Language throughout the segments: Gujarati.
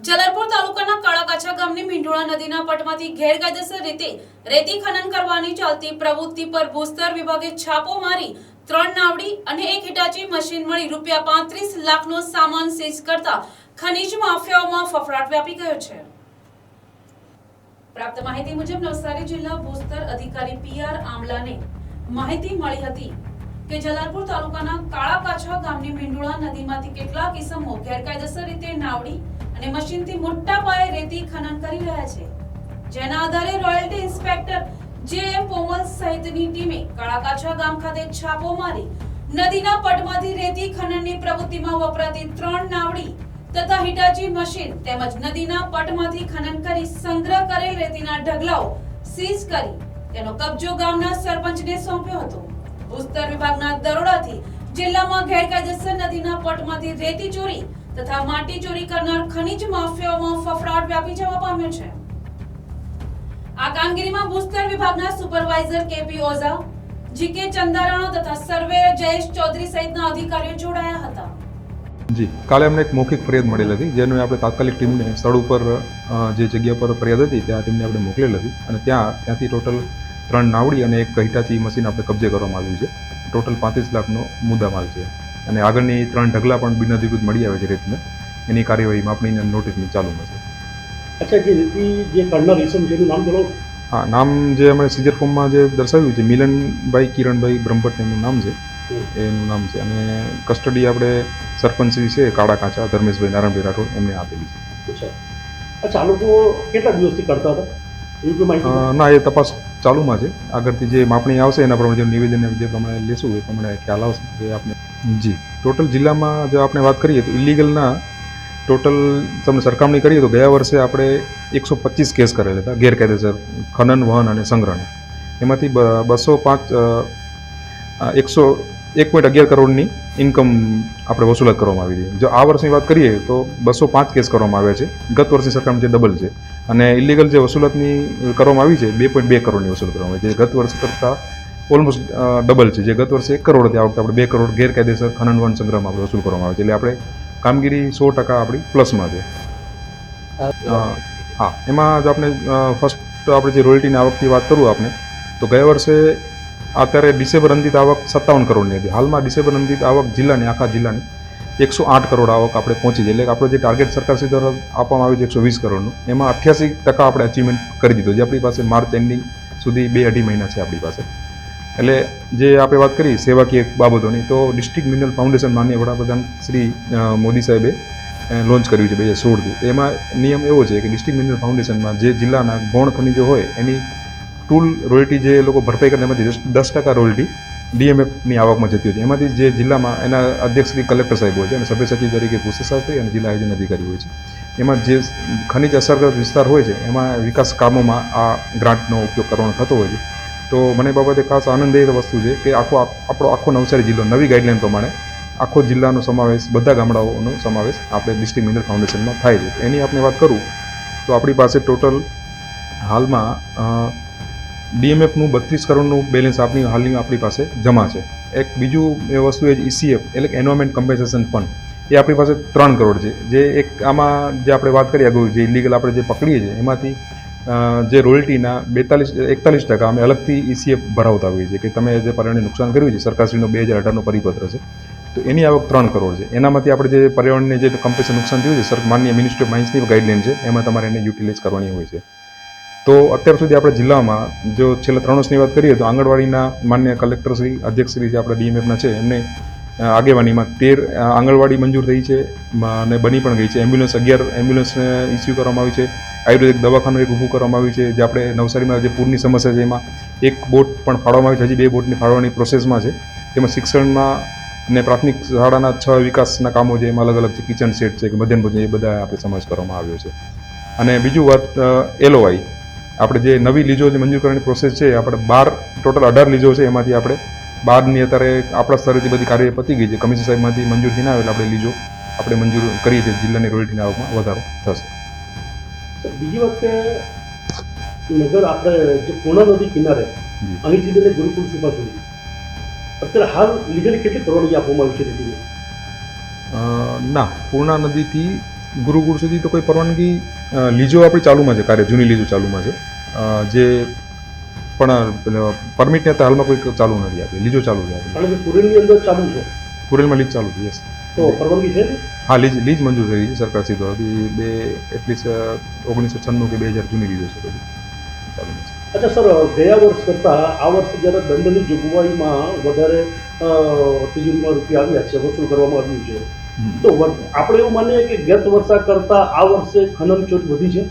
જલાલપુર તાલુકાના કાળાકાછા ગામની મીંઢોળા નદીના પટમાંથી ગેરકાયદેસર રીતે રેતી ખનન કરવાની ચાલતી પ્રવૃત્તિ પર ભૂસ્તર વિભાગે છાપો મારી ત્રણ નાવડી અને એક હિટાચી મશીન મળી રૂપિયા પાંત્રીસ લાખનો સામાન સીઝ કરતા ખનીજ માફિયાઓમાં ફફડાટ વ્યાપી ગયો છે. પ્રાપ્ત માહિતી મુજબ નવસારી જિલ્લા ભૂસ્તર અધિકારી પીઆર આમલાને માહિતી મળી હતી કે જલાલપુર તાલુકાના કાળાકાછા ગામની મીંડોળા નદીમાંથી કેટલાક ઇસમો ગેરકાયદેસર રીતે નાવડી અને મશીનથી મોટા પાયે રેતી ખનન કરી રહ્યા છે. જેના આધારે રોયલ્ટી ઇન્સ્પેક્ટર જે પોમલ સહિતની ટીમે કળાકાછા ગામ ખાતે છાપો મારી નદીના પટમાંથી રેતી ખનનની પ્રવૃત્તિમાં વપરાતી ત્રણ નાવડી તથા હિટાચી મશીન તેમજ નદીના પટમાંથી ખનન કરી સંગ્રહ કરેલ રેતીના ઢગલાઓ સીઝ કરી તેનો કબજો ગામના સરપંચને સોંપ્યો હતો. ભૂસ્તર વિભાગના દરોડાથી જિલ્લામાં ગેરકાયદેસર નદીના પટમાંથી રેતી ચોરી તથા માટી ચોરી કરનાર ખનીજ માફિયાઓમાં ફફડાટ વ્યાપી જવા પામ્યો છે. આ કામગીરીમાં ભૂસ્તર વિભાગના supervisor KP Ojha, GK Chandarana તથા સર્વેયર જયેશ ચૌધરી સહિતના અધિકારીઓ જોડાયા હતા. જી, કાલે અમને એક મૌખિક ફરિયાદ મળેલ હતી, જેનું આપણે તાત્કાલિક ટીમને સ્થળ ઉપર જે જગ્યા પર ફરિયાદ હતી, ત્યાં ટીમને આપણે મોકલેલ હતી અને ત્યાં, ત્યાંથી ટોટલ ત્રણ નાવડી અને એક હિટાચી મશીન આપણે કબજે કરવામાં આવ્યું છે. ટોટલ પાંત્રીસ લાખનો મુદ્દામાલ છે. અને આગળની ત્રણ ઢગલા પણ બિનઅધિકૃત મળી આવે છે રેતીના. એની કાર્યવાહી માપણીની અને નોટિસની ચાલુમાં છે અચ્છા જે રીતિ જે કરનાર ઇસમ જેનું નામ બોલો. હા નામ જે અમે સિઝર ફોર્મમાં જે દર્શાવ્યું છે મિલનભાઈ કિરણભાઈ બ્રહ્મભટ્ટ એમનું નામ છે. એનું નામ છે. અને કસ્ટડી આપણે સરપંચશ્રી છે કાળા કાચા ધર્મેશભાઈ નારાયણભાઈ રાઠોડ એમને આપેલી છે. અચ્છા. આ લોકો કેટલા દિવસથી કરતા હતા? ના એ તપાસ ચાલુમાં છે. આગળથી જે માપણી આવશે એના પ્રમાણે જે નિવેદન જે પ્રમાણે લેશું એ પ્રમાણે ખ્યાલ આવશે. એ આપણે જી. ટોટલ જિલ્લામાં જો આપણે વાત કરીએ તો ઇલીગલના ટોટલ તમને સરખામણી કરીએ તો ગયા વર્ષે આપણે એકસો પચીસ કેસ કરેલા હતા ગેરકાયદેસર ખનન, વહન અને સંગ્રહના એમાંથી બસો પાંચ એકસો એક પોઈન્ટ અગિયાર કરોડની ઇન્કમ આપણે વસૂલાત કરવામાં આવી હતી જો આ વર્ષની વાત કરીએ તો બસો પાંચ કેસ કરવામાં આવ્યા છે. ગત વર્ષની સરખામણી જે ડબલ છે અને ઇલીગલ જે વસૂલાતની કરવામાં આવી છે, બે પોઈન્ટ બે કરોડની વસૂલ કરવામાં આવી છે. ગત વર્ષ કરતાં ઓલમોસ્ટ ડબલ છે. જે ગત વર્ષે એક કરોડ હતી, આ વખતે આપણે બે કરોડ ગેરકાયદેસર ખનન વન સંગ્રહમાં આપણે વસૂલ કરવામાં આવે છે. એટલે આપણે કામગીરી સો ટકા આપણી પ્લસમાં છે. હા. એમાં જો આપણે ફર્સ્ટ આપણે જે રોયલ્ટીની આવકથી વાત કરું આપણે તો ગયા વર્ષે અત્યારે ડિસેમ્બર અંતિત આવક સત્તાવન કરોડની હતી. હાલમાં ડિસેમ્બર અંતિત આવક જિલ્લાની, આખા જિલ્લાની એકસો આઠ કરોડ આવક આપણે પહોંચી છે. એટલે આપણો જે ટાર્ગેટ સરકારશ્રી દ્વારા આપવામાં આવ્યું છે એકસો વીસ કરોડનું, એમાં અઠ્યાસી ટકા આપણે અચીવમેન્ટ કરી દીધું જે આપણી પાસે માર્ચ એન્ડિંગ સુધી બે અઢી મહિના છે આપણી પાસે. એટલે જે આપણે વાત કરી સેવાકીય બાબતોની, તો ડિસ્ટ્રિક્ટ મિનરલ ફાઉન્ડેશન માન્ય વડાપ્રધાન શ્રી મોદી સાહેબે લોન્ચ કર્યું છે બે હજાર સોળથી. એમાં નિયમ એવો છે કે ડિસ્ટ્રિક્ટ મિનરલ ફાઉન્ડેશનમાં જે જિલ્લાના ગૌણ ખનિજો હોય, એની ટૂલ રોયલ્ટી જે લોકો ભરપાઈ કરે એમાંથી દસ- ટકા રોયલ્ટી ડીએમએફની આવકમાં જતી હોય છે. એમાંથી જે જિલ્લામાં એના અધ્યક્ષ શ્રી કલેક્ટર સાહેબ હોય છે, અને સભ્ય સચિવ તરીકે ભૂષશાસ્ત્રી અને જિલ્લા આયોજન અધિકારી હોય છે. એમાં જે ખનિજ અસરગ્રસ્ત વિસ્તાર હોય છે, એમાં વિકાસ કામોમાં આ ગ્રાન્ટનો ઉપયોગ કરવાનો થતો હોય છે. તો મને બાબતે ખાસ આનંદ એ વસ્તુ છે કે આખો આપણો આખો નવસારી જિલ્લો નવી ગાઈડલાઈન પ્રમાણે આખો જિલ્લાનો સમાવેશ, બધા ગામડાઓનો સમાવેશ આપણે ડિસ્ટ્રિક્ટ મિનરલ ફાઉન્ડેશનમાં થાય છે. એની આપણે વાત કરું તો આપણી પાસે ટોટલ હાલમાં ડીએમએફનું બત્રીસ કરોડનું બેલેન્સ આપણી હાલની આપણી પાસે જમા છે. એક બીજું એ વસ્તુ એ ઈસીએફ એટલે કે એન્વાયરમેન્ટ કમ્પેન્સેશન ફંડ. એ આપણી પાસે ત્રણ કરોડ છે. જે એક આમાં જે આપણે વાત કરીએ અગાઉ જે ઇલીગલ આપણે જે પકડીએ છીએ, એમાંથી જે રોયલ્ટીના બેતાલીસ, એકતાલીસ ટકા અમે અલગથી ઇસીએફ ભરાવતા હોઈએ છીએ કે તમે જે પર્યાવરણને નુકસાન કર્યું છે, સરકારશ્રીનો બે હજાર અઢારનો પરિપત્ર છે. તો એની આવક ત્રણ કરોડ છે. એનામાંથી આપણે જે પર્યાવરણને જે કમ્પેન્સેશન નુકસાન થયું છે, સર માન્ય મિનિસ્ટ્રી ઓફ માઇન્સની ગાઈડલાઇન છે, એમાં તમારે એને યુટિલાઇઝ કરવાની હોય છે. તો અત્યાર સુધી આપણે જિલ્લામાં જો છેલ્લા ત્રણ વર્ષની વાત કરીએ તો આંગણવાડીના માન્ય કલેક્ટરશ્રી અધ્યક્ષશ્રી જે આપણા ડીએમએફના છે, એમને આગેવાનીમાં તેર આંગણવાડી મંજૂર થઈ છે અને બની પણ ગઈ છે. એમ્બ્યુલન્સ અગિયાર, એમ્બ્યુલન્સને ઇસ્યુ કરવામાં આવી છે. આયુર્વેદિક દવાખાનું એક ઊભું કરવામાં આવ્યું છે. જે આપણે નવસારીમાં જે પૂરની સમસ્યા છે, એમાં એક બોટ પણ ફાળવામાં આવી છે. હજી બે બોટની ફાળવવાની પ્રોસેસમાં છે. તેમાં શિક્ષણમાં અને પ્રાથમિક શાળાના છ વિકાસના કામો જે એમાં અલગ અલગ છે. કિચન સેટ છે, કે મધ્યાહન ભોજન, એ બધા આપણે સમાવેશ કરવામાં આવ્યો છે. અને બીજું વાત એલઓઆઈ. આપણે જે નવી લીજો જે મંજૂર કરવાની પ્રોસેસ છે આપણે બાર ટોટલ અઢાર લીજો છે એમાંથી આપણે બારની અત્યારે આપણા સ્તરેથી બધી કાર્ય પતી ગઈ છે. કમિશન સાહેબમાંથી મંજૂર ના આવે આપણે લીજો આપણે મંજૂર કરીએ છીએ. જિલ્લાની રોયલ્ટીની આવકમાં વધારો થશે. બીજી વખતે નગર આપણે જે પૂર્ણા નદી કિનારે અહીંથી લઈને ગુરુકુળ સુપા સુધી. અત્યારે હાલ લીગલી કેટલી પરવાનગી આપવામાં આવી છે ના પૂર્ણા નદીથી ગુરુકુળ સુધી તો કોઈ પરવાનગી લીજો આપણી ચાલુમાં છે કાર્ય જૂની લીજો ચાલુમાં છે. જે પણ પરમિટને તો હાલમાં કોઈ ચાલુ નથી આપી. લીજો ચાલુ છે આપણી. કુરેલમાં લીજ ચાલુ છે. યસ તો પરવાનગી છે? હા લીજ લીજ મંજૂર થઈ છે સરકાર સીધો બે એટલીસ્ટ ઓગણીસો છન્નું કે બે હજાર જૂની લીધો છે બધી. ચાલુ છે. અચ્છા સર ગયા વર્ષ કરતાં આ વર્ષે જ્યારે દંડની જોગવાઈમાં વધારે તિજોરીમાં રૂપિયા આવ્યા છે વસૂલ કરવામાં આવ્યું છે તો આપણે એવું માનીએ કે ગત વર્ષા કરતાં આ વર્ષે ખનન ચોટ વધી છે?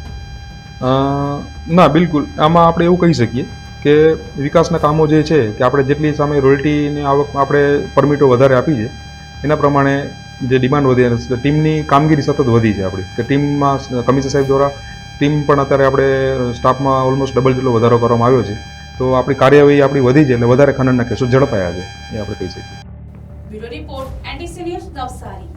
ના બિલકુલ. આમાં આપણે એવું કહી શકીએ કે વિકાસના કામો જે છે કે આપણે જેટલી સામે રોયલ્ટીની આવક આપણે પરમિટો વધારે આપી છે એના પ્રમાણે જે ડિમાન્ડ વધી ટીમની કામગીરી સતત વધી છે આપણી. કે ટીમમાં કમિશનર સાહેબ દ્વારા ટીમ પણ અત્યારે આપણે સ્ટાફમાં ઓલમોસ્ટ ડબલ જેટલો વધારો કરવામાં આવ્યો છે. તો આપણી કાર્યવાહી આપણી વધી છે એટલે વધારે ખનનના કેસો ઝડપાયા છે. એ આપણે કહી શકીએ. Bureau report NTC news Navsari.